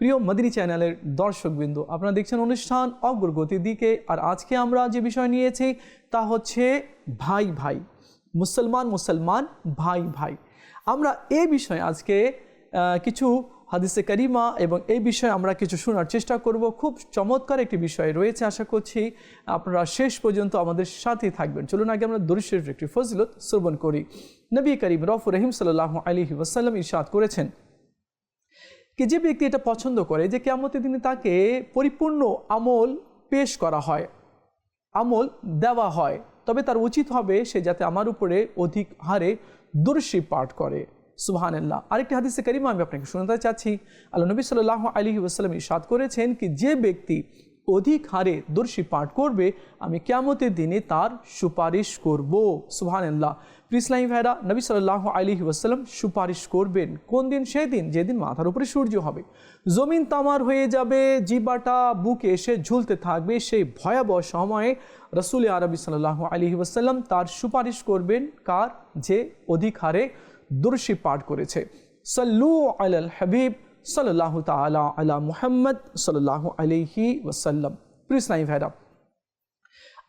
প্রিয় মদিনী চ্যানেলের দর্শকবৃন্দ, আপনারা দেখছেন অনুষ্ঠান অগ্রগতির দিকে, আর আজকে আমরা যে বিষয় নিয়েছি তা হচ্ছে ভাই ভাই, মুসলমান মুসলমান ভাই ভাই। আমরা এই বিষয়ে আজকে কিছু হাদিসে করিমা এবং এই বিষয়ে আমরা কিছু শোনার চেষ্টা করব। খুব চমৎকার একটি বিষয় রয়েছে, আশা করছি আপনারা শেষ পর্যন্ত আমাদের সাথে থাকবেন। চলুন আগে আমরা দরিশের একটি ফজিলত শ্রবণ করি। নবী করিম রফ রহিম সাল্লাহ আলী ওয়াসাল্লাম ইরশাদ করেছেন কি যে ব্যক্তি এটা পছন্দ করে যে কেমতের দিনে তাকে পরিপূর্ণ আমল পেশ করা হয়, আমল দেওয়া হয়, তবে তার উচিত হবে সে যাতে আমার উপরে অধিক হারে দর্শী পাঠ করে। সুবহানাল্লাহ। আরেকটি হাদিসে কারিমা আমি আপনাকে শোনাতে চাচ্ছি। আল্লাহ নবী সাল্লাহ আলী ওসালাম ইসাদ করেছেন কি যে ব্যক্তি অধিক হারে দর্শী পাঠ করবে, আমি কেমতের দিনে তার সুপারিশ করব। সুবহানাল্লাহ। ইসলামী ভাইরা নবী সাল্লাহ আলী ওয়াসাল্লাম সুপারিশ করবেন। কোন দিন? সেই দিন যেদিন মাথার উপরে সূর্য হবে। জমিন তামার হয়ে যাবে, জিবাটা বুকে এসে ঝুলতে থাকবে। সেই ভয়াবহ সময়ে রসুল আরবি সাল্লাহ আলী ওয়াসাল্লাম তার সুপারিশ করবেন কার? যে অধিক হারে দর্শী পাঠ করেছে। সাল্লু আল হাবিব সাল্লাহ তালা আলা মুহাম্মদ সাল্লাহ আলিহি ওয়াসাল্লাম। ইসলামী ভাইরা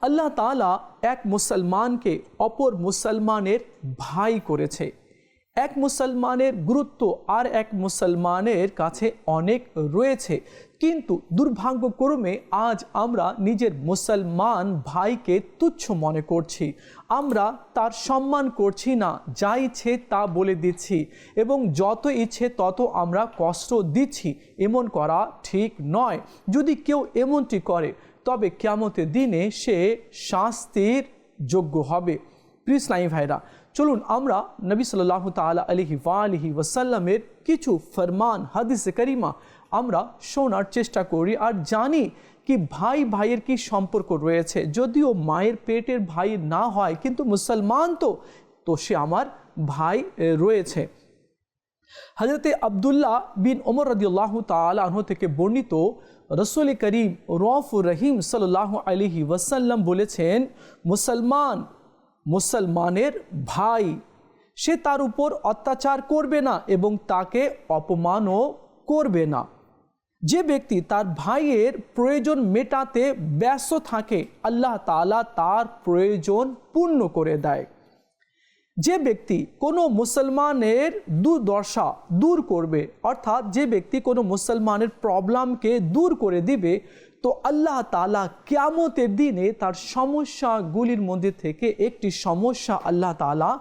আল্লাহ তালা এক মুসলমানকে অপর মুসলমানের ভাই করেছে। এক মুসলমানের গুরুত্ব আর এক মুসলমানের কাছে অনেক রয়েছে। কিন্তু দুর্ভাগ্যক্রমে আজ আমরা নিজের মুসলমান ভাইকে তুচ্ছ মনে করছি। আমরা তার সম্মান করছি না, যা ইচ্ছে তা বলে দিচ্ছি এবং যত ইচ্ছে তত আমরা কষ্ট দিচ্ছি। এমন করা ঠিক নয়। যদি কেউ এমনটি করে তবে কেমতের দিনে সে শাস্তির যোগ্য হবে। প্রিসলাই ভাইরা, চলুন আমরা নবী সাল্লাহ তালা আলহি আলহি ওয়াসাল্লামের কিছু ফরমান হাদিস করিমা আমরা শোনার চেষ্টা করি আর জানি কি ভাই ভাইয়ের কি সম্পর্ক রয়েছে। যদিও মায়ের পেটের ভাই না হয়, কিন্তু মুসলমান তো তো সে আমার ভাই রয়েছে। হজরতে আবদুল্লাহ বিন ওমর রদিউল্লাহ তালাহ থেকে বর্ণিত রসুল করিম রফ রহিম সাল্লাহ আলহি ওয়াসাল্লাম বলেছেন, মুসলমান মুসলমানের ভাই, সে তার উপর অত্যাচার করবে না এবং তাকে অপমানও করবে না। যে ব্যক্তি তার ভাইয়ের প্রয়োজন মেটাতে ব্যস্ত থাকে, আল্লাহ তাআলা তার প্রয়োজন পূর্ণ করে দেয়। যে ব্যক্তি কোনো মুসলমানের দুর্দশা দূর করবে, অর্থাৎ যে ব্যক্তি কোনো মুসলমানের প্রবলেমকে দূর করে দিবে, তো আল্লাহ তালা কেয়ামতের দিনে তার সমস্যাগুলির মধ্যে থেকে একটি সমস্যা আল্লাহ তালা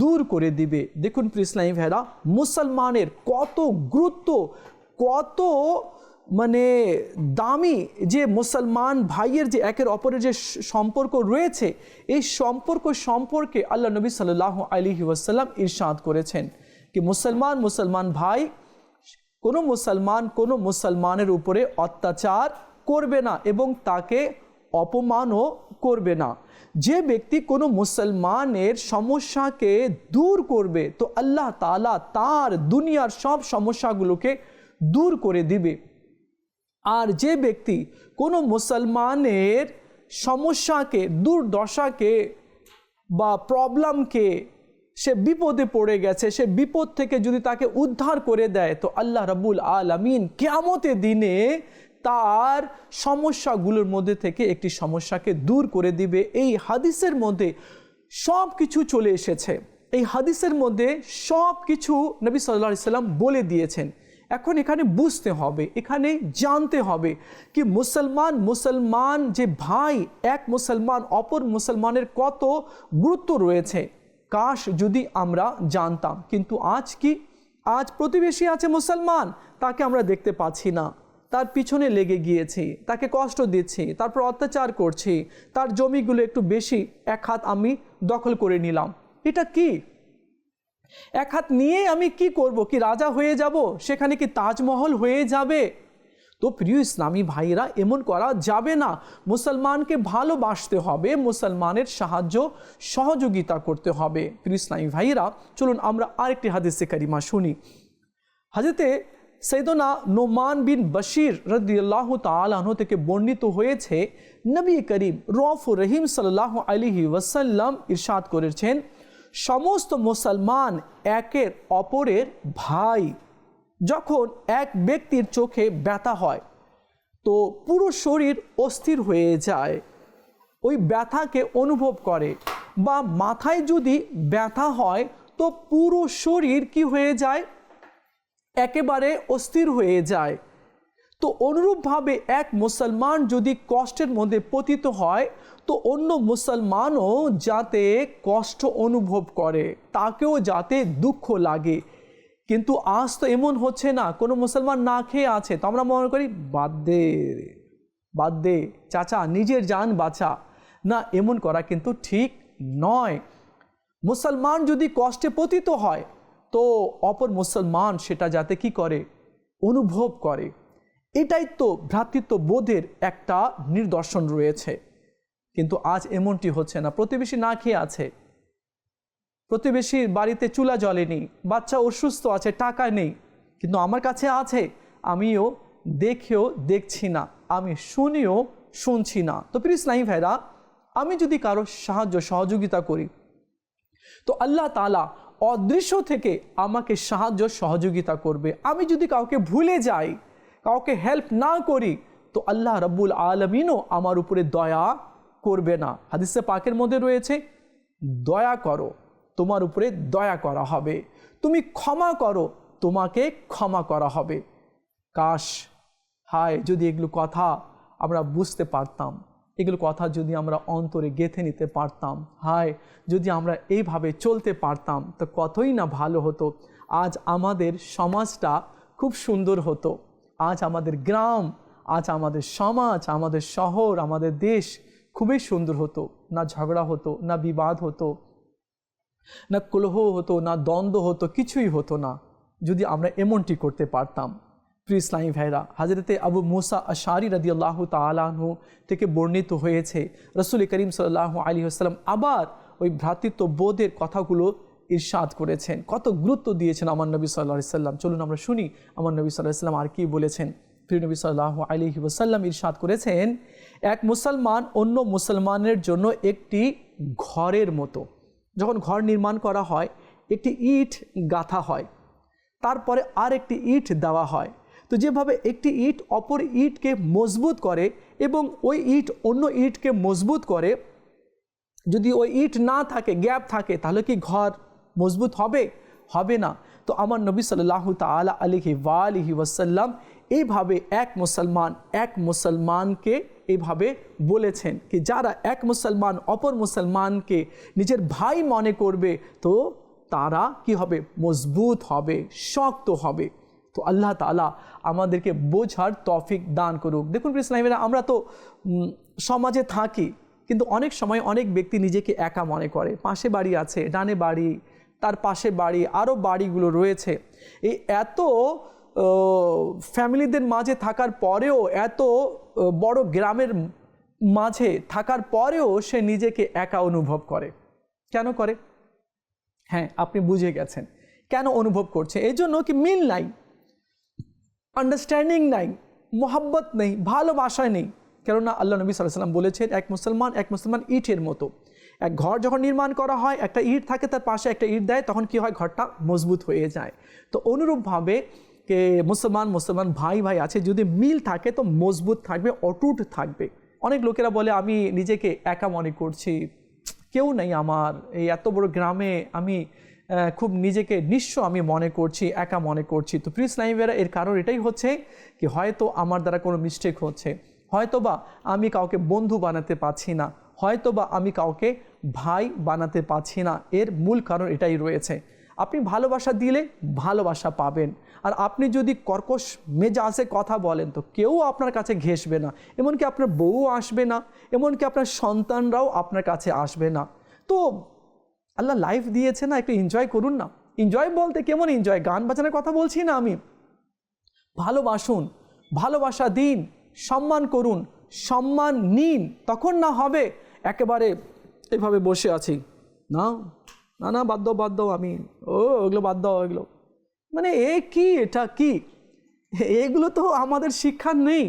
দূর করে দিবে। দেখুন প্রিসলাই ভেরা মুসলমানের কত গুরুত্ব, কত মানে দামি যে মুসলমান ভাইয়ের যে একের অপরের যে সম্পর্ক রয়েছে, এই সম্পর্ক সম্পর্কে আল্লাহ নবী সাল্লাহ আলী ওয়াসাল্লাম ইরশাদ করেছেন কি মুসলমান মুসলমান ভাই, কোনো মুসলমান কোনো মুসলমানের উপরে অত্যাচার করবে না এবং তাকে অপমানও করবে না। যে ব্যক্তি কোনো মুসলমানের সমস্যাকে দূর করবে, তো আল্লাহ তালা তার দুনিয়ার সব সমস্যাগুলোকে দূর করে দিবে। আর যে ব্যক্তি কোনো মুসলমানের সমস্যাকে, দুর্দশাকে বা প্রবলেমকে সে বিপদে পড়ে গেছে, সে বিপদ থেকে যদি তাকে উদ্ধার করে দেয়, তো আল্লাহ রাবুল আলামিন কেয়ামতের দিনে তার সমস্যাগুলোর মধ্যে থেকে একটি সমস্যাকে দূর করে দিবে। এই হাদিসের মধ্যে সব কিছু চলে এসেছে। এই হাদিসের মধ্যে সব কিছু নবী সাল্লাহ সাল্লাম বলে দিয়েছেন। এখন এখানে বুঝতে হবে, এখানে জানতে হবে কি মুসলমান মুসলমান যে ভাই, এক মুসলমান, অপর মুসলমানের কত গুরুত্ব রয়েছে? কাশ যদি আমরা জানতাম, কিন্তু আজ কি? আজ প্রতিবেশী আছে মুসলমান, তাকে আমরা দেখতে পাচ্ছি না। তার পিছনে লেগে গিয়েছি, তাকে কষ্ট দিচ্ছি, তারপর অত্যাচার করছি, তার জমিগুলো একটু বেশি, এক হাত আমি দখল করে নিলাম। এটা কি? এক হাত নিয়ে আমি কি করব? কি রাজা হয়ে যাব? সেখানে কি তাজমহল হয়ে যাবে? তো প্রিয় ইসলামী ভাইরা, এমন করা যাবে না। মুসলমানকে ভালোবাসতে হবে, মুসলমানের সাহায্য, সহযোগিতা করতে হবে। প্রিয় ইসলামী ভাইরা, চলুন আমরা আরেকটি হাদিসে কারিমা শুনি। হাজরতে সৈদনা নোমান বিন বশির রদিয়াল্লাহ তালাহ থেকে বর্ণিত হয়েছে, নবী করিম রফ রহিম সাল্লাহ আলিহি ওয়াসাল্লাম ইরশাদ করেছেন সমস্ত মুসলমান একের অপরের ভাই। যখন এক ব্যক্তির চোখে ব্যথা হয়, তো পুরো শরীর অস্থির হয়ে যায়। ওই ব্যথাকে অনুভব করে বা মাথায় যদি ব্যথা হয়, তো পুরো শরীর কি হয়ে যায়? একেবারে অস্থির হয়ে যায়। তো অনুরূপভাবে এক মুসলমান যদি কষ্টের মধ্যে পতিত হয় তো অন্য মুসলমানও যাতে কষ্ট অনুভব করে, তাকেও যাতে দুঃখ লাগে। কিন্তু আজ তো এমন হচ্ছে না, কোনো মুসলমান না খেয়ে আছে। তো আমরা মনে করি, বাদ দে বাদ দে, চাচা, নিজের যান বাঁচা। না, এমন করা কিন্তু ঠিক নয়। মুসলমান যদি কষ্টে পতিত হয়, তো অপর মুসলমান সেটা যাতে কি করে? অনুভব করে। এটাই তো ভ্রাতৃত্ব বোধের একটা নিদর্শন রয়েছে। কিন্তু আজ এমনটি হচ্ছে না। প্রতিবেশী না খেয়ে আছে। প্রতিবেশীর বাড়িতে চুলা জ্বলেনি বাচ্চা অসুস্থ আছে, টাকা নেই, কিন্তু আমার কাছে আছে। আমিও দেখেও দেখছি না, আমি শুনিও শুনছি না। তো প্লিজ নাই ভাইরা, আমি যদি কারও সাহায্য, সহযোগিতা করি, তো আল্লাহ তালা অদৃশ্য থেকে আমাকে সাহায্য, সহযোগিতা করবে। আমি যদি কাউকে ভুলে যাই, কাউকে হেল্প না করি, তো আল্লাহ রব্বুল আলমিনও আমার উপরে দয়া করবে না। হাদিসে পাকের মধ্যে রয়েছে, দয়া করো, তোমার উপরে দয়া করা হবে। তুমি ক্ষমা করো, তোমাকে ক্ষমা করা হবে। কাশ, হায়, যদি এগুলো কথা আমরা বুঝতে পারতাম, এগুলো কথা যদি আমরা অন্তরে গেঁথে নিতে পারতাম, হায়, যদি আমরা এইভাবে চলতে পারতাম, তো কতই না ভালো হতো। আজ আমাদের সমাজটা খুব সুন্দর হতো। আজ আমাদের গ্রাম, আজ আমাদের সমাজ, আমাদের শহর, আমাদের দেশ খুবই সুন্দর হতো, না ঝগড়া হতো, না বিবাদ হতো, না কলহ হতো, না দ্বন্দ্ব হতো, কিছুই হতো না, যদি আমরা এমনটি করতে পারতাম। প্রিয় ইসলামী ভাইরা হাজরতে আবু মুসা আশারি রদি আল্লাহ তালাহু থেকে বর্ণিত হয়েছে, রসুল করিম সাল্লাহ আলী আসসালাম আবার ওই ভ্রাতৃত্ব বোধের কথাগুলো ইরশাদ করেছেন। কত গুরুত্ব দিয়েছেন আমার নবী সাল্লাহ সাল্লাম চলুন আমরা শুনি আমার নবী সাল্লাহ সাল্লাম আর কি বলেছেন। প্রিয় নবী সাল্লাহ আলী ওসাল্লাম ইরশাদ করেছেন এক মুসলমান অন্য মুসলমানের জন্য একটি ঘরের মতো। যখন ঘর নির্মাণ করা হয়, একটি ইট গাঁথা হয়, তারপরে আর একটি ইট দেওয়া হয়। তো যেভাবে একটি ইট অপর ইটকে মজবুত করে এবং ওই ইট অন্য ইটকে মজবুত করে, যদি ওই ইট না থাকে, গ্যাপ থাকে, তাহলে কি ঘর মজবুত হবে? হবে না। তো আমার নবী সাল্লাহ তালা আলিহি ওয়ালিহি ওয়াসাল্লাম এইভাবে এক মুসলমান, এক মুসলমানকে এইভাবে বলেছেন কি যারা এক মুসলমান অপর মুসলমানকে নিজের ভাই মনে করবে, তো তারা কি হবে? মজবুত হবে, শক্ত হবে। তো আল্লাহ তালা আমাদেরকে বোঝার তফিক দান করুক। দেখুন ইসলামীরা আমরা তো সমাজে থাকি, কিন্তু অনেক সময় অনেক ব্যক্তি নিজেকে একা মনে করে। পাশে বাড়ি আছে, ডানে বাড়ি তার পাশে বাড়ি, আরও বাড়িগুলো রয়েছে। এই এত ফ্যামিলিদের মাঝে থাকার পরেও, এত বড় গ্রামের মাঝে থাকার পরেও সে নিজেকে একা অনুভব করে। কেন করে? হ্যাঁ আপনি বুঝে গেছেন। কেন অনুভব করছে? এই জন্য কি মিল নাই? আন্ডারস্ট্যান্ডিং নাই? মোহাব্বত নেই? ভালোবাসায় নেই? কেননা আল্লাহ নবী সাল্লাহ সাল্লাম বলেছেন, এক মুসলমান এক মুসলমান ইটের মতো। এক ঘর যখন নির্মাণ করা হয়, একটা ইট থাকে তার পাশে একটা ইট দেয়, তখন কি হয়? ঘরটা মজবুত হয়ে যায়। তো অনুরূপভাবে কে মুসলমান মুসলমান ভাই ভাই আছে, যদি মিল থাকে তো মজবুত থাকবে, অটুট থাকবে। অনেক লোকেরা বলে, আমি নিজেকে একা মনে করছি। কেউ নেই আমার। এই এত বড় গ্রামে আমি খুব নিজেকে নিঃস্ব আমি মনে করছি, একা মনে করছি। তো প্রিস নাইভেরা এর কারণ এটাই হচ্ছে কি, হয়তো আমার দ্বারা কোনো মিস্টেক হচ্ছে। হয়তো বা আমি কাউকে বন্ধু বানাতে পারছি না। হয়তো বা আমি কাউকে ভাই বানাতে পারছি না। এর মূল কারণ এটাই রয়েছে। আপনি ভালোবাসা দিলে ভালোবাসা পাবেন। আর আপনি যদি কর্কশ মেজাজে কথা বলেন, তো কেউ আপনার কাছে ঘেসবে না। এমনকি আপনার বউ আসবে না। এমনকি আপনার সন্তানরাও আপনার কাছে আসবে না। তো আল্লাহ লাইফ দিয়েছে না, একটু এনজয় করুন না। এনজয় বলতে কেমন এনজয় গান বাজানোর কথা বলছি না আমি। ভালোবাসুন, ভালোবাসা দিন, সম্মান করুন, সম্মান নিন। তখন না হবে একেবারে এভাবে বসে আছি। না না না, বাদ বাদ আমি, ও, ওগুলো বাদ দাও এগুলো মানে এ কি, এটা কি? এগুলো তো আমাদের শিক্ষা নেই।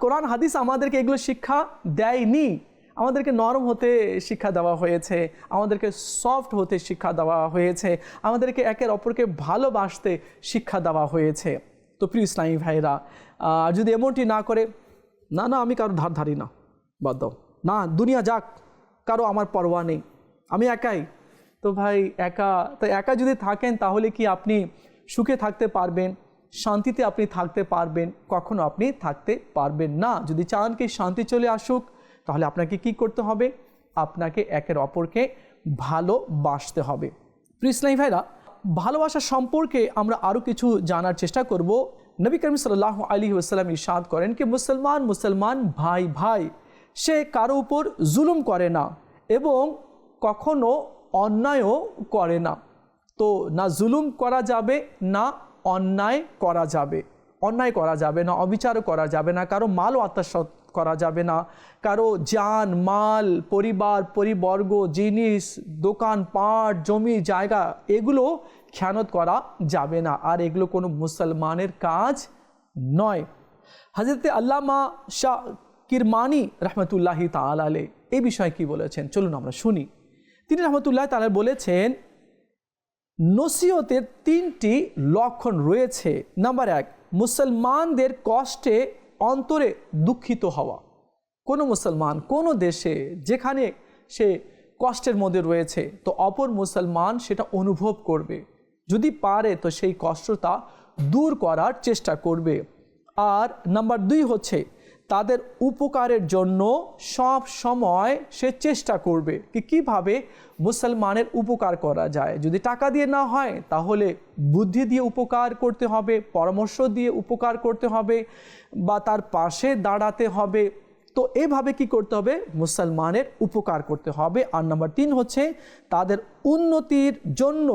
কোরআন, হাদিস আমাদেরকে এগুলো শিক্ষা দেয়নি। আমাদেরকে নরম হতে শিক্ষা দেওয়া হয়েছে। আমাদেরকে সফট হতে শিক্ষা দেওয়া হয়েছে। আমাদেরকে একের অপরকে ভালোবাসতে শিক্ষা দেওয়া হয়েছে। তো প্রিয় ইসলামী ভাইরা যদি এমনটি না করে, না না, আমি কারও ধার ধারি না। বাদ দাও। না, দুনিয়া যাক। কারও আমার পরোয়া নেই। আমি একাই। তো ভাই, একা, তো একা যদি থাকেন তাহলে কি আপনি সুখে থাকতে পারবেন? শান্তিতে আপনি থাকতে পারবেন? কখনো আপনি থাকতে পারবেন না। যদি চান কি শান্তি চলে আসুক, তাহলে আপনাকে কি করতে হবে? আপনাকে একের অপরকে ভালোবাসতে হবে। প্রিসলাই ভাইরা, ভালোবাসা সম্পর্কে আমরা আরও কিছু জানার চেষ্টা করব। নবী করিম সাল্লাহ আলী ওসালাম ইরশাদ করেন কি, মুসলমান মুসলমান, ভাই ভাই। সে কারও উপর জুলুম করে না এবং কখনো অন্যায়ও করে না। তো না জুলুম করা যাবে, না অন্যায় করা যাবে। অন্যায় করা যাবে না অবিচারও করা যাবে না, কারও মালও আত্মসাৎ করা যাবে না। কারও যান, মাল, পরিবার, পরিবর্গ, জিনিস, দোকান, পাট, জমি, জায়গা, এগুলো খেয়ানত করা যাবে না। আর এগুলো কোনো মুসলমানের কাজ নয়। হজরত আল্লামা শাহ কিরমানি রহমতুল্লাহি তালালে এই বিষয়ে কি বলেছেন? চলুন আমরা শুনি। তিনি রহমতুল্লাহ তালা বলেছেন, নসিহতের তিনটি লক্ষণ রয়েছে। নাম্বার এক, মুসলমানদের কষ্টে অন্তরে দুঃখিত হওয়া। কোনো মুসলমান কোনো দেশে যেখানে সে কষ্টের মধ্যে রয়েছে, তো অপর মুসলমান সেটা অনুভব করবে। যদি পারে, তো সেই কষ্টটা দূর করার চেষ্টা করবে। আর নাম্বার দুই হচ্ছে তাদের উপকারের জন্য সব সময় সে চেষ্টা করবে কি কীভাবে মুসলমানের উপকার করা যায়। যদি টাকা দিয়ে না হয়, তাহলে বুদ্ধি দিয়ে উপকার করতে হবে, পরামর্শ দিয়ে উপকার করতে হবে বা তার পাশে দাঁড়াতে হবে। তো এভাবে কি করতে হবে? মুসলমানের উপকার করতে হবে। আর নাম্বার তিন হচ্ছে, তাদের উন্নতির জন্য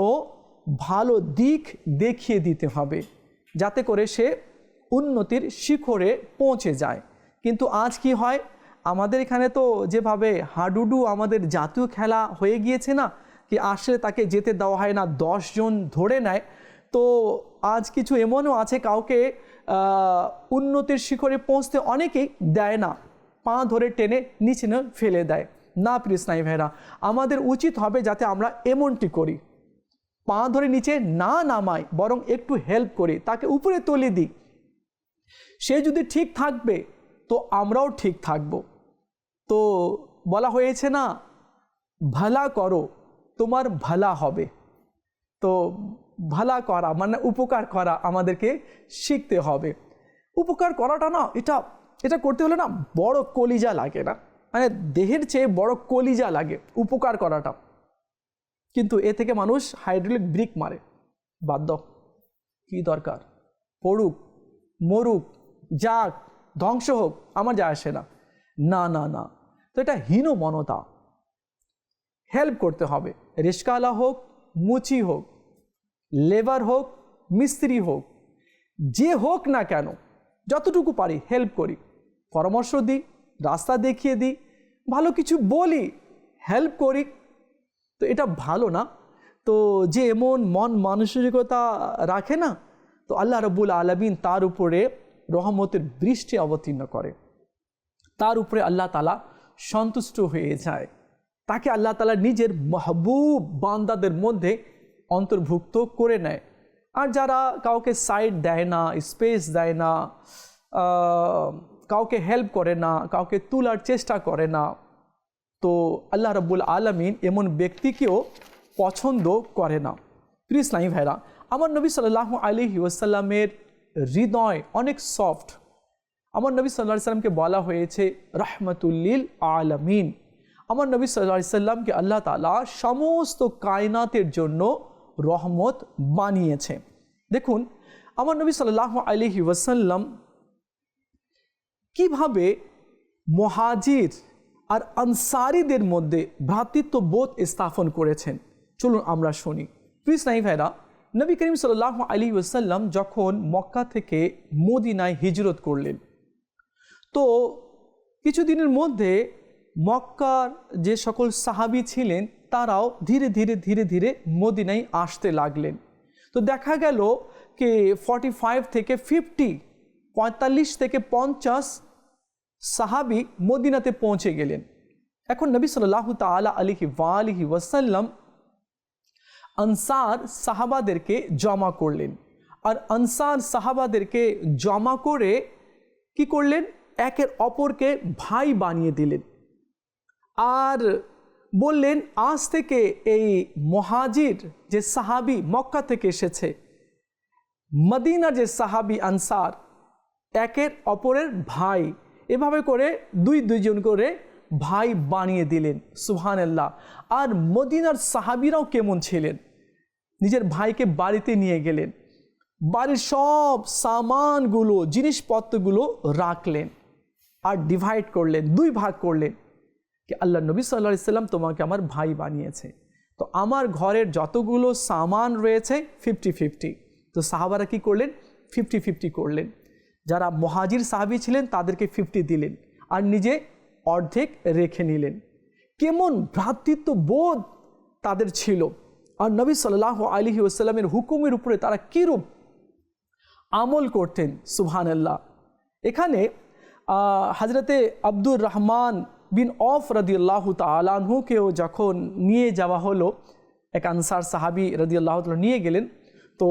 ভালো দিক দেখিয়ে দিতে হবে, যাতে করে সে উন্নতির শিখরে পৌঁছে যায়। কিন্তু আজ কি হয়? আমাদের এখানে তো যেভাবে হাডুডু আমাদের জাতীয় খেলা হয়ে গিয়েছে না, কি আসলে তাকে যেতে দেওয়া হয় না জন ধরে নেয়। তো আজ কিছু এমনও আছে, কাউকে উন্নতির শিখরে পৌঁছতে অনেকেই দেয় না। পা ধরে টেনে নিচে ফেলে দেয়। না প্রিয় স্নায়ী ভাইরা আমাদের উচিত হবে যাতে আমরা এমনটি করি। পা ধরে নিচে না নামাই, বরং একটু হেল্প করি, তাকে উপরে তুলে দিই। সে যদি ঠিক থাকবে তো আমরাও ঠিক থাকব। তো বলা হয়েছে না, ভালা করো, তোমার ভালা হবে। তো ভালা করা মানে উপকার করা আমাদেরকে শিখতে হবে। উপকার করাটা না, এটা এটা করতে হলে না বড় কলিজা লাগে না। মানে দেহের চেয়ে বড় কলিজা লাগে উপকার করাটা। কিন্তু এ থেকে মানুষ হাইড্রোলিক ব্রিক মারে। বাদ দাও, কী দরকার? পড়ুক, মরুক, যাক ধ্বংস হোক, আমার যায় আসে না। না না না। তো এটা হীনমনতা। হেল্প করতে হবে। রিস্কাওয়ালা হোক, মুচি হোক, লেবার হোক, মিস্ত্রি হোক, যে হোক না কেন, যতটুকু পারি হেল্প করি। পরামর্শ দিই, রাস্তা দেখিয়ে দিই, ভালো কিছু বলি হেল্প করি। তো এটা ভালো না। তো যে এমন মন মানসিকতা রাখে না, তো আল্লাহ রব্বুল আলমিন তার উপরে রহমতের বৃষ্টি অবতীর্ণ করে। তার উপরে আল্লাহ তালা সন্তুষ্ট হয়ে যায়। তাকে আল্লাহ তালা নিজের মাহবুব বান্দাদের মধ্যে অন্তর্ভুক্ত করে নেয়। আর যারা কাউকে সাইড দেয় না স্পেস দেয় না কাউকে হেল্প করে না, কাউকে তোলার চেষ্টা করে না, তো আল্লাহ রব্বুল আলমিন এমন ব্যক্তিকেও পছন্দ করে না। প্রিয় নাই ভাইরা, আমার নবী সাল্লাহ আলী ওয়াসাল্লামের হৃদয় অনেক সফট আমার নবী সাল্লাহ সাল্লামকে বলা হয়েছে রহমতুল্লিল আলমিন। আমার নবী সাল্লাহ সাল্লামকে আল্লাহ তালা সমস্ত কায়নাতের জন্য রহমত বানিয়েছে। দেখুন, আমার নবী সাল্লাহ আলহি ওয়াসাল্লাম কীভাবে মহাজির আর আনসারিদের মধ্যে ভ্রাতৃত্ববোধ স্থাপন করেছেন? চলুন আমরা শুনি। প্লিজ নাই ভাইরা নবী করিম সাল্লাহ আলী ওসাল্লাম যখন মক্কা থেকে মদিনায় হিজরত করলেন, তো কিছুদিনের মধ্যে মক্কার যে সকল সাহাবি ছিলেন, তারাও ধীরে ধীরে ধীরে ধীরে মদিনায় আসতে লাগলেন। তো দেখা গেল কি ফর্টি ফাইভ থেকে ফিফটি পঁয়তাল্লিশ থেকে পঞ্চাশ সাহাবি মদিনাতে পৌঁছে গেলেন। এখন নবী সাল্লাহ তালা আলিহি ওয়ালিহি ওয়াসাল্লাম আনসার সাহাবাদেরকে জমা করলেন। আর আনসার সাহাবাদেরকে জমা করে কি করলেন? একের অপরকে ভাই বানিয়ে দিলেন। আর বললেন, আজ থেকে এই মহাজির যে সাহাবি মক্কা থেকে এসেছে, মদিনা যে সাহাবি আনসার, একের অপরের ভাই। এভাবে করে দুই দুইজন করে ভাই বানিয়ে দিলেন সুহান আল্লাহ আর মদিনার সাহাবিরাও কেমন ছিলেন? নিজের ভাইকে বাড়িতে নিয়ে গেলেন। বাড়ির সব সামানগুলো, জিনিসপত্রগুলো রাখলেন আর ডিভাইড করলেন, দুই ভাগ করলেন কি আল্লাহ নবী সাল্লা সাল্লাম তোমাকে আমার ভাই বানিয়েছে। তো আমার ঘরের যতগুলো সামান রয়েছে ফিফটি ফিফটি তো সাহাবারা কি করলেন? ফিফটি ফিফটি করলেন। যারা মহাজির সাহাবি ছিলেন, তাদেরকে ফিফটি দিলেন। আর নিজে অর্ধেক রেখে নিলেন। কেমন ভ্রাতৃত্ব বোধ তাদের ছিল। আর নবী সাল্লাহ আলহি ওসাল্লামের হুকুমের উপরে তারা কীরূপ আমল করতেন সুবহান আল্লাহ এখানে হাজরতে আব্দুর রহমান বিন অফ রদিয়াল্লাহ তালাহুকেও যখন নিয়ে যাওয়া হলো, এক আনসার সাহাবি রদিয়াল্লাহ নিয়ে গেলেন, তো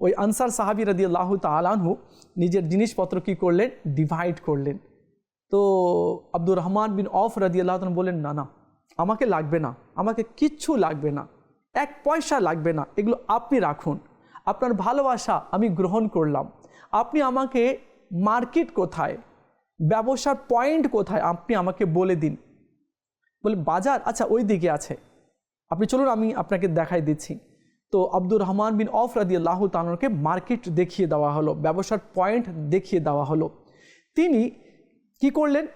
ওই আনসার সাহাবি রদিয়াল্লাহ তালাহু নিজের জিনিসপত্র কী করলেন? ডিভাইড করলেন। তো আব্দুর রহমান বিন অফ রদিয়াল্লাহ বলেন না না, আমাকে লাগবে না। আমাকে কিচ্ছু লাগবে না। এক পয়সা লাগবে না। এগুলো আপনি রাখুন। আপনার ভালোবাসা আমি গ্রহণ করলাম। আপনি আমাকে মার্কেট কোথায়? ব্যবসার পয়েন্ট কোথায়? আপনি আমাকে বলে দিন। বলে, বাজার? আচ্ছা ওই দিকে আছে। আপনি চলুন, আমি আপনাকে দেখাই দিচ্ছি। তো আব্দুর রহমান বিন অফ রাদি আল্লাহ তানকে মার্কেট দেখিয়ে দেওয়া হলো, ব্যবসার পয়েন্ট দেখিয়ে দেওয়া হলো। তিনি কি করলেন?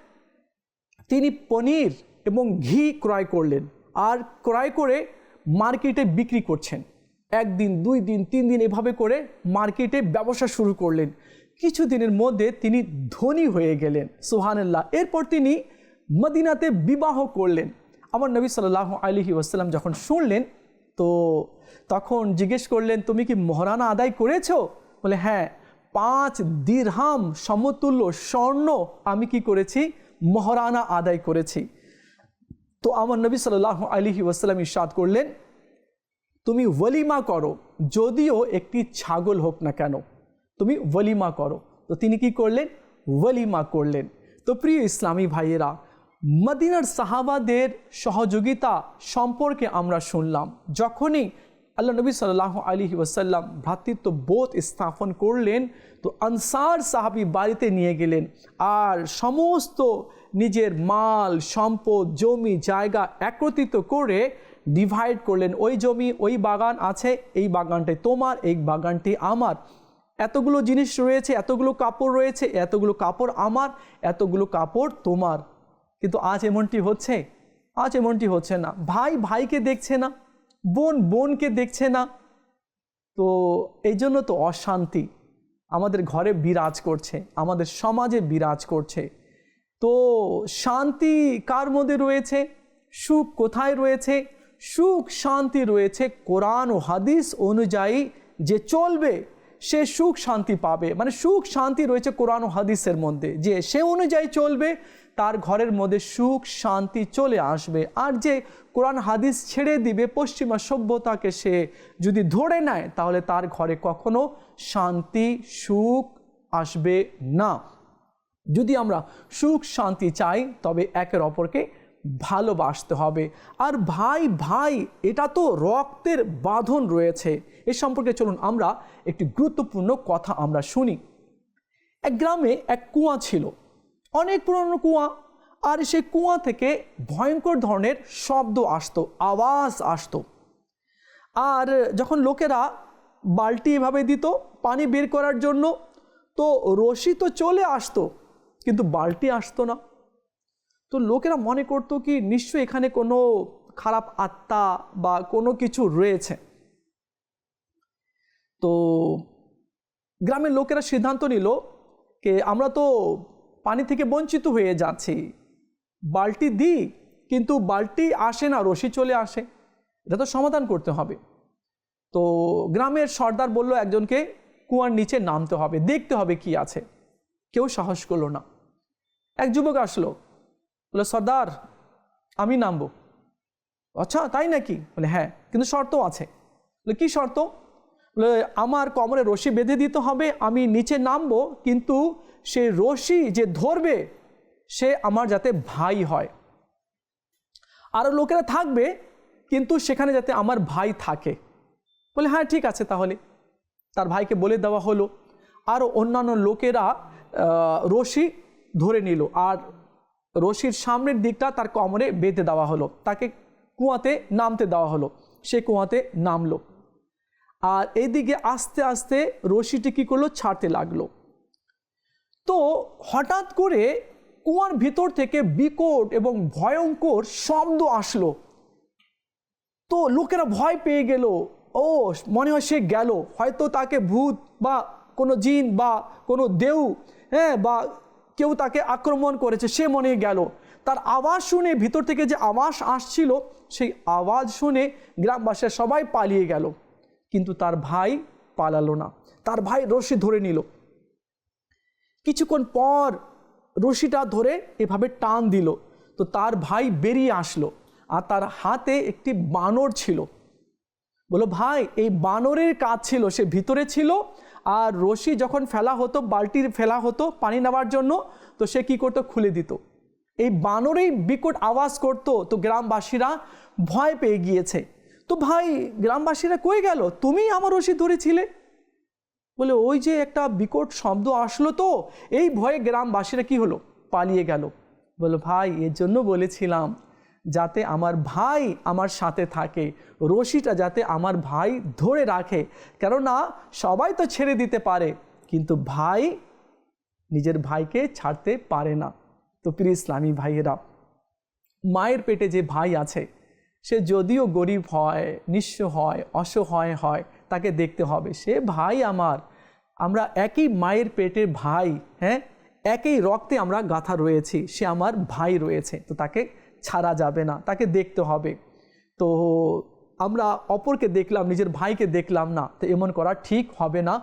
তিনি পনির এবং ঘি ক্রয় করলেন আর ক্রয় করে মার্কেটে বিক্রি করছেন। একদিন, দুই দিন, তিন দিন এভাবে করে মার্কেটে ব্যবসা শুরু করলেন। কিছু দিনের মধ্যে তিনি ধনী হয়ে গেলেন সোহানাল্লাহ এরপর তিনি মদিনাতে বিবাহ করলেন। আমার নবী সাল্লাহ আলহি ওসাল্লাম যখন শুনলেন, তো তখন জিজ্ঞেস করলেন, তুমি কি মহারানা আদায় করেছ? বলে হ্যাঁ। পাঁচ দীর্হাম সমতুল্য স্বর্ণ আমি কি করেছি? মহারানা আদায় করেছি। তো আমার নবী সাল্লাহ আলহি ওসাল্লাম ইসাদ করলেন, তুমি ওলিমা করো, যদিও একটি ছাগল হোক না কেন, তুমি ওলিমা করো। তো তিনি কি করলেন? ওলিমা করলেন। তো প্রিয় ইসলামী ভাইয়েরা, মদিনার সাহাবাদের সহযোগিতা সম্পর্কে আমরা শুনলাম। যখনই আল্লাহ নবী সাল্লাহ আলী ওসাল্লাম ভ্রাতৃত্ব বোধ স্থাপন করলেন, তো আনসার সাহাবি বাড়িতে নিয়ে গেলেন। আর সমস্ত নিজের মাল, সম্পদ, জমি, জায়গা একত্রিত করে ডিভাইড করলেন। ওই জমি, ওই বাগান আছে, এই বাগানটাই তোমার, এই বাগানটি আমার। এতগুলো জিনিস রয়েছে, এতগুলো কাপড় রয়েছে, এতগুলো কাপড় আমার, এতগুলো কাপড় তোমার। কিন্তু আজ এমনটি হচ্ছে, আজ এমনটি হচ্ছে না। ভাই ভাইকে দেখছে না। বোন, বোনকে দেখছে না। তো এই জন্য তো অশান্তি। আমাদের ঘরে বিরাজ করছে, আমাদের সমাজে বিরাজ করছে। তো শান্তি কার মধ্যে রয়েছে? সুখ কোথায় রয়েছে? সুখ, শান্তি রয়েছে কোরআন ও হাদিস অনুযায়ী যে চলবে সে সুখ শান্তি পাবে। মানে সুখ শান্তি রয়েছে কোরআন ও হাদিসের মধ্যে। যে সে অনুযায়ী চলবে, তার ঘরের মধ্যে সুখ শান্তি চলে আসবে। আর যে কোরআন হাদিস ছেড়ে দিবে, পশ্চিমা সভ্যতাকে সে যদি ধরে নেয়, তাহলে তার ঘরে কখনো শান্তি, সুখ আসবে না। যদি আমরা সুখ শান্তি চাই, তবে একের অপরকে ভালোবাসতে হবে। আর ভাই ভাই, এটা তো রক্তের বাঁধন রয়েছে। এ সম্পর্কে চলুন আমরা একটি গুরুত্বপূর্ণ কথা আমরা শুনি। এক গ্রামে এক কুয়া ছিল। অনেক পুরনো কুয়া। আর সেই কুয়া থেকে ভয়ঙ্কর ধরনের শব্দ আসতো, আওয়াজ আসতো। আর যখন লোকেরা বালতি এভাবে দিত পানি বের করার জন্য, তো রশি তো চলে আসতো, কিন্তু বালতি আসতো না। তো লোকেরা মনে করতো কি, নিশ্চয়ই এখানে কোনো খারাপ আত্মা বা কোনো কিছু রয়েছে। তো গ্রামের লোকেরা সিদ্ধান্ত নিল যে আমরা তো পানি থেকে বঞ্চিত হয়ে যাচ্ছি। বালতি দিই, কিন্তু বালতি আসে না, রশি চলে আসে। এটা তো সমাধান করতে হবে। তো গ্রামের সর্দার বলল একজনকে, কুয়ার নিচে নামতে হবে, দেখতে হবে কি আছে। কেউ সাহস করল না। এক যুবক আসলো বলে, সর্দার, আমি নামবো। আচ্ছা তাই নাকি? বলে হ্যাঁ কিন্তু শর্ত আছে। বলে, কি শর্ত? বলে, আমার কোমরে রশি বেঁধে দিতে হবে, আমি নিচে নামবো, কিন্তু সে রশি যে ধরবে, সে আমার যাতে ভাই হয়। আরও লোকেরা থাকবে, কিন্তু সেখানে যাতে আমার ভাই থাকে। বলে হ্যাঁ ঠিক আছে তাহলে। তার ভাইকে বলে দেওয়া হলো। আর অন্যান্য লোকেরা রশি ধরে নিল। আর রশির সামনের দিকটা তার কোমরে বেঁধে দেওয়া হলো। তাকে কুয়াতে নামতে দেওয়া হলো। সে কুয়াতে নামলো। আর এইদিকে আস্তে আস্তে রশিটি কী করল? ছাড়তে লাগল। তো হঠাৎ করে কুয়ার ভিতর থেকে বিকট এবং ভয়ঙ্কর শব্দ আসলো। তো লোকেরা ভয় পেয়ে গেল। ও, মনে হয় সে গেল। হয়তো তাকে ভূত বা কোনো জিন বা কোনো দেউ হ্যাঁ বা কেউ তাকে আক্রমণ করেছে, সে মনে গেল। তার আওয়াজ শুনে ভিতর থেকে যে আওয়াজ আসছিল, সেই আওয়াজ শুনে গ্রামবাসীরা সবাই পালিয়ে গেল। কিন্তু তার ভাই পালালো না। তার ভাই রশি ধরে নিল। কিছুক্ষণ পর রশিটা ধরে এভাবে টান দিল। তো তার ভাই বেরিয়ে আসলো আর তার হাতে একটি বানর ছিল। বলো ভাই, এই বানরের কাজ ছিল, সে ভিতরে ছিল আর রশি যখন ফেলা হতো, বালতির ফেলা হতো পানি নেওয়ার জন্য, তো সে কি করতো? খুলে দিত। এই বানরেই বিকট আওয়াজ করত। তো গ্রামবাসীরা ভয় পেয়ে গিয়েছে। তো ভাই, গ্রামবাসীরা কই গেল? তুমি আমার রশি ধরেছিলে? বলে, ওই যে একটা বিকট শব্দ আসলো তো, এই ভয়ে গ্রামবাসীরা কি হলো? পালিয়ে গেল। বলো, ভাই, এর জন্য বলেছিলাম যাতে আমার ভাই আমার সাথে থাকে। রশিটা যাতে আমার ভাই ধরে রাখে। কেননা, সবাই তো ছেড়ে দিতে পারে, কিন্তু ভাই নিজের ভাইকে ছাড়তে পারে না। তো প্রিয় ইসলামী ভাইয়েরা, মায়ের পেটে যে ভাই আছে, সে যদিও গরিব হয়, নিঃস্ব হয়, অসহায় হয়, তাকে দেখতে হবে। সে ভাই আমার। আমরা একই মায়ের পেটের ভাই হ্যাঁ? একই রক্তে আমরা গাথা রয়েছি। সে আমার ভাই রয়েছে। তো তাকে ছাড়া যাবে না, তাকে দেখতে হবে। তো আমরা অপরকে দেখলাম, নিজের ভাইকে দেখলাম না, তো এমন করা ঠিক হবে না।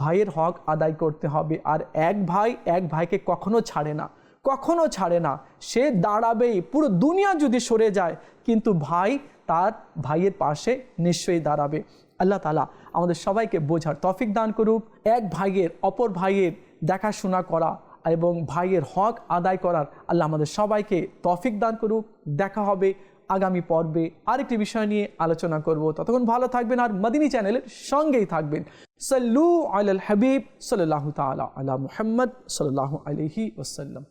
ভাইয়ের হক আদায় করতে হবে, আর এক ভাই এক ভাইকে কখনো ছাড়ে না, কখনো ছাড়ে না। সে দাঁড়াবেই, পুরো দুনিয়া যদি সরে যায়, কিন্তু ভাই তার ভাইয়ের পাশে নিশ্চয়ই দাঁড়াবে। আল্লাহ তালা আমাদের সবাইকে বোঝার তফিক দান করুক। এক ভাইয়ের, অপর ভাইয়ের দেখাশোনা করা এবং ভাইয়ের হক আদায় করার আল্লাহ আমাদের সবাইকে তফিক দান করুক। দেখা হবে আগামী পর্বে আরেকটি বিষয় নিয়ে আলোচনা করব। ততক্ষণ ভালো থাকবেন আর মদিনী চ্যানেলের সঙ্গেই থাকবেন। সাল্লু আল হাবিব সাল্লাহ তালা আলা মুহাম্মদ সাল্লাহ আলহি ওসাল্লাম